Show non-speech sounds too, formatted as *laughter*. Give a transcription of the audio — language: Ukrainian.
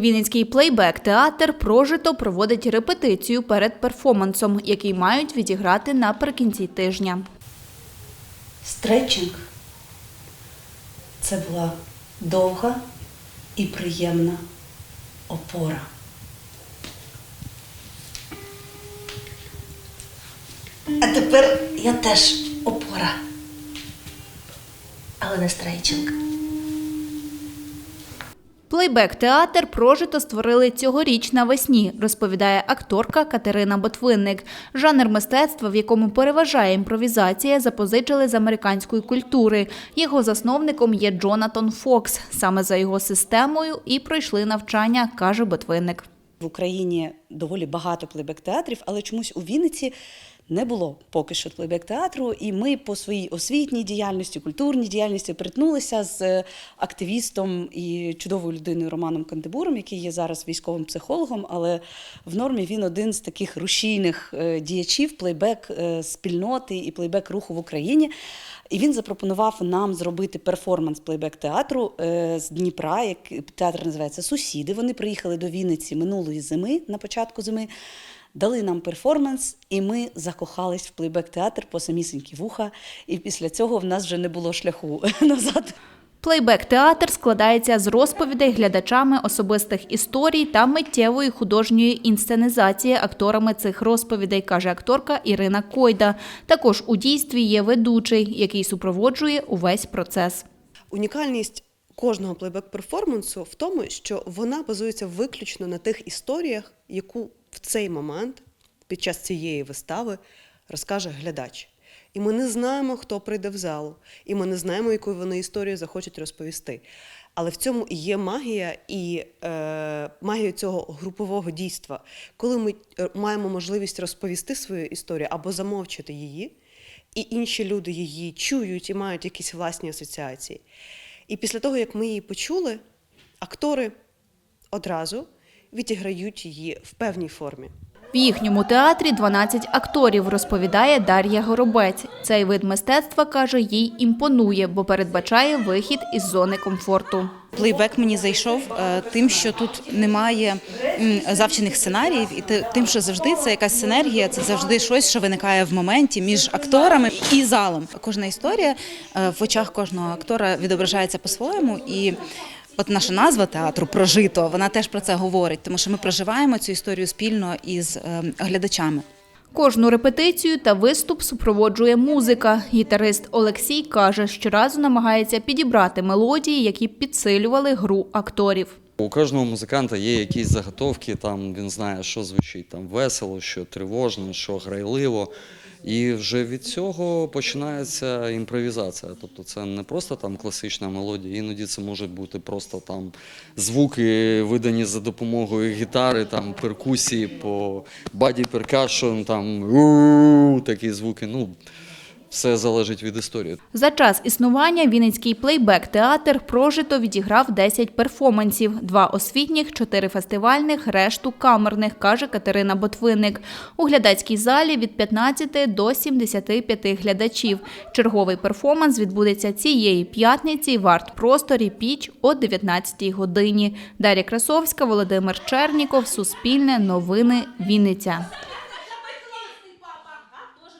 Вінницький плейбек-театр прожито проводить репетицію перед перформансом, який мають відіграти наприкінці тижня. Стретчинг це була довга і приємна опора. А тепер я теж опора. Але не стрейчинг. Плейбек-театр прожито створили цьогоріч навесні, розповідає акторка Катерина Ботвинник. Жанр мистецтва, в якому переважає імпровізація, запозичили з американської культури. Його засновником є Джонатан Фокс. Саме за його системою і пройшли навчання, каже Ботвинник. В Україні доволі багато плейбек-театрів, але чомусь у Вінниці не було поки що плейбек-театру. І ми по своїй освітній діяльності, культурній діяльності перетнулися з е, активістом і чудовою людиною Романом Кандебуром, який є зараз військовим психологом, але в нормі він один з таких рушійних е, діячів плейбек-спільноти і плейбек-руху в Україні. І він запропонував нам зробити перформанс плейбек-театру е, з Дніпра. Як театр називається Сусіди. Вони приїхали до Вінниці минулої зими, на початку зими, дали нам перформанс, і ми закохались в плейбек-театр по самісінькі вуха. І після цього в нас вже не було шляху *laughs* назад. Плейбек-театр складається з розповідей глядачами особистих історій та миттєвої художньої інсценізації акторами цих розповідей, каже акторка Ірина Койда. Також у дійстві є ведучий, який супроводжує увесь процес. Унікальність кожного плейбек-перформансу в тому, що вона базується виключно на тих історіях, яку в цей момент під час цієї вистави розкаже глядач. І ми не знаємо, хто прийде в залу, і ми не знаємо, яку вони історію захочуть розповісти. Але в цьому є магія і е, магія цього групового дійства, коли ми е, маємо можливість розповісти свою історію або замовчити її, і інші люди її чують і мають якісь власні асоціації. І після того, як ми її почули, актори одразу відіграють її в певній формі. В їхньому театрі 12 акторів, розповідає Дар'я Горобець. Цей вид мистецтва, каже, їй імпонує, бо передбачає вихід із зони комфорту. Плейбек мені зайшов е, тим, що тут немає завчених сценаріїв, і тим, що завжди це якась синергія, це завжди щось, що виникає в моменті між акторами і залом. Кожна історія е, в очах кожного актора відображається по-своєму. І от наша назва театру прожито, вона теж про це говорить, тому що ми проживаємо цю історію спільно із е, глядачами. Кожну репетицію та виступ супроводжує музика. Гітарист Олексій каже, щоразу намагається підібрати мелодії, які підсилювали гру акторів. У кожного музиканта є якісь заготовки, там він знає, що звучить там весело, що тривожно, що грайливо. І вже від цього починається імпровізація. Тобто це не просто там класична мелодія, іноді це можуть бути просто там звуки, видані за допомогою гітари, там перкусії по баді перкашн, там у такі звуки. Ну, все залежить від історії. За час існування Вінницький плейбек-театр прожито відіграв 10 перформансів, два освітніх, чотири фестивальних, решту камерних, каже Катерина Ботвинник. У глядацькій залі від 15 до 75 глядачів. Черговий перформанс відбудеться цієї п'ятниці в арт-просторі «Піч» о 19 годині. Дар'я Красовська, Володимир Черніков, Суспільне, Новини, Вінниця.